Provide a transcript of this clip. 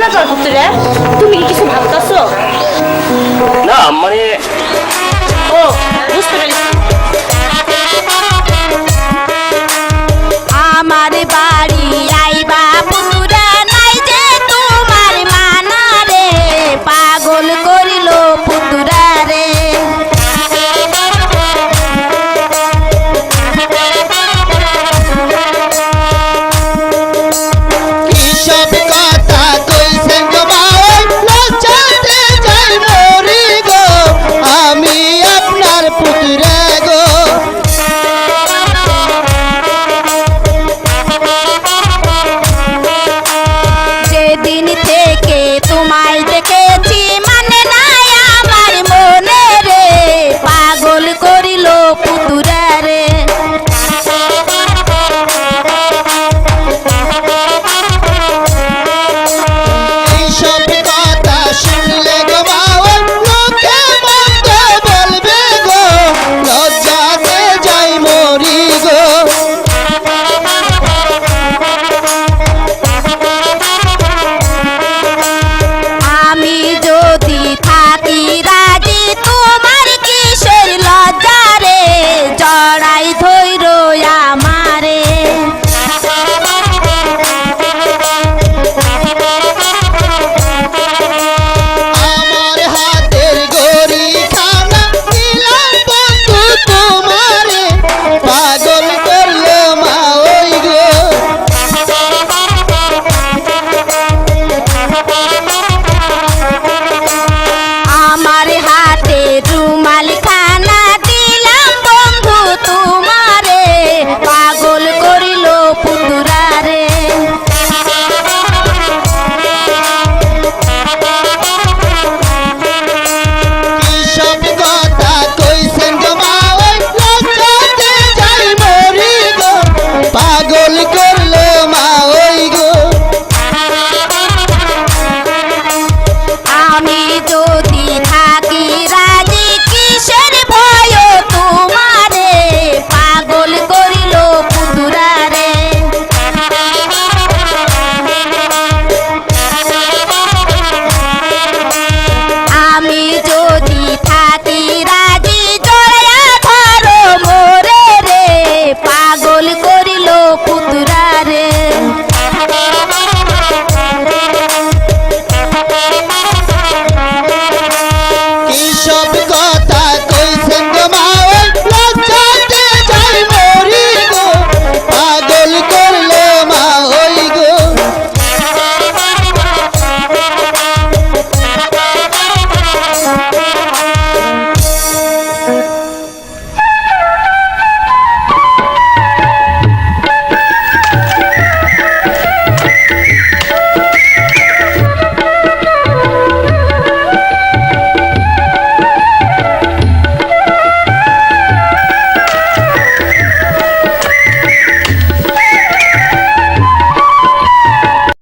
ব্যাপার পুত্রে তুমি কি কিছু ভাবতেছো? না মানে সেদিন থেকে তোমায় দেখেছি মানে নাই আমার মনে রে। পাগল করিল